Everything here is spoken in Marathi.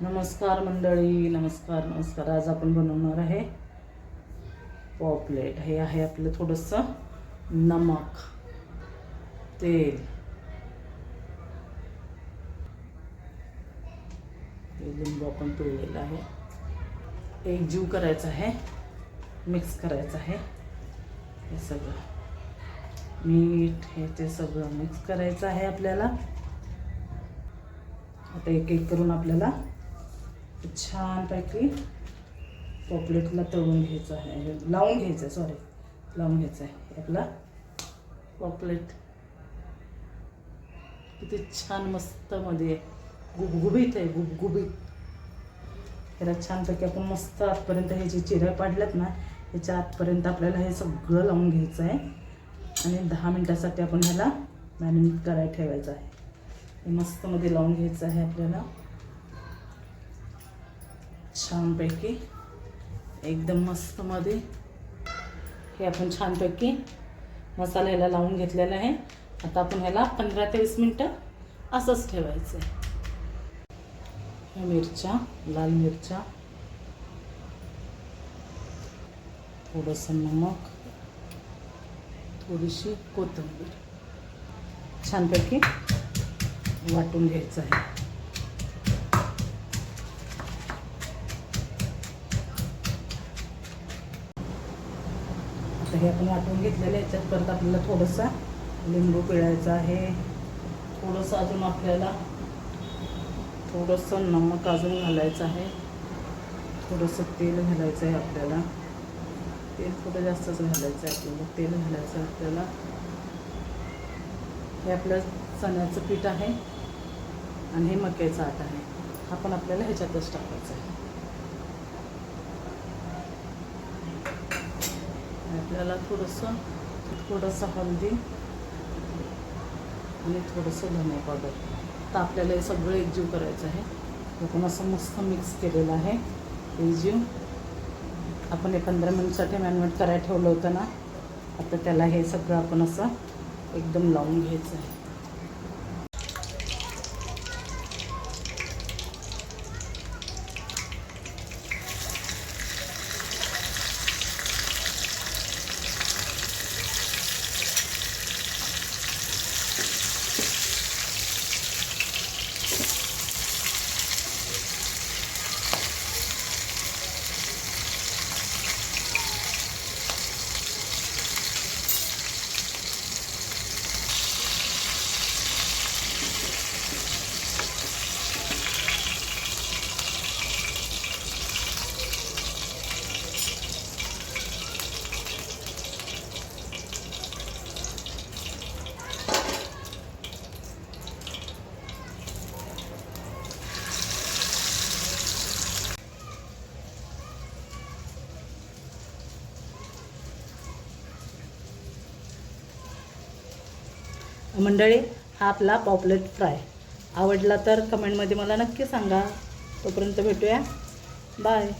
नमस्कार मंडळी नमस्कार नमस्कार. आज आपण बनवणार आहे पॉपलेट. हे आहे आपलं थोडंसं नमक तेल. लिंबू आपण पिळलेलं आहे. एक जीव करायचा आहे मिक्स करायचं आहे. हे सगळं मीठ हे ते सगळं मिक्स करायचं आहे आपल्याला. आता एक एक करून आपल्याला छानपैकी पॉपलेटला तळून घ्यायचं आहे. हे लावून घ्यायचं आहे सॉरी लावून घ्यायचं आहे आपला पॉपलेट किती छान मस्त मध्ये. गुबगुबीत आहे गुबगुबीत. ह्याला छानपैकी आपण मस्त आतपर्यंत हे जे चिऱ्या पाडल्यात ना ह्याच्या आतपर्यंत आपल्याला हे सगळं लावून घ्यायचं आहे आणि दहा मिनटासाठी आपण ह्याला मॅरिनेट करायला ठेवायचं आहे. हे मस्तमध्ये लावून घ्यायचं आहे आपल्याला. छानपैकी एकदम मस्तमध्ये हे आपण छानपैकी मसाला ह्याला लावून घेतलेला आहे. आता आपण ह्याला पंधरा ते वीस मिनटं असंच ठेवायचं आहे मिरच्या लाल मिरच्या. थोडंसं नमक थोडीशी कोथिंबीर. छानपैकी वाटून घ्यायचं आहे. हे आपण वाटून घेतलेलं आहे. याच्यात परत आपल्याला थोडंसं लिंबू पिळायचं आहे. थोडंसं अजून आपल्याला थोडंसं नमक अजून घालायचं आहे. थोडंसं तेल घालायचं आहे आपल्याला. तेल थोडं जास्तच घालायचं आहे आपल्याला. तेल घालायचं आहे आपल्याला. हे आपलं चण्याचं पीठ आहे. आणि हे मक्याचं आट आहे. हा पण आपल्याला ह्याच्यातच टाकायचं आहे. आपल्याला थोडंसं थोडंसं हळदी आणि थोडंसं धने पावडर तर आपल्याला हे सगळं एकजीव करायचं आहे. आपण असं मस्त मिक्स केलेलं आहे. एकजीव. आपण हे पंधरा मिनिटसाठी मॅनमेट करायला ठेवलं होतं ना आता त्याला हे सगळं आपण असं एकदम लावून घ्यायचं आहे. मंडळी हा आपला पॉपलेट फ्राय. आवडला तर कमेंटमध्ये मला नक्की सांगा. तोपर्यंत भेटूया. बाय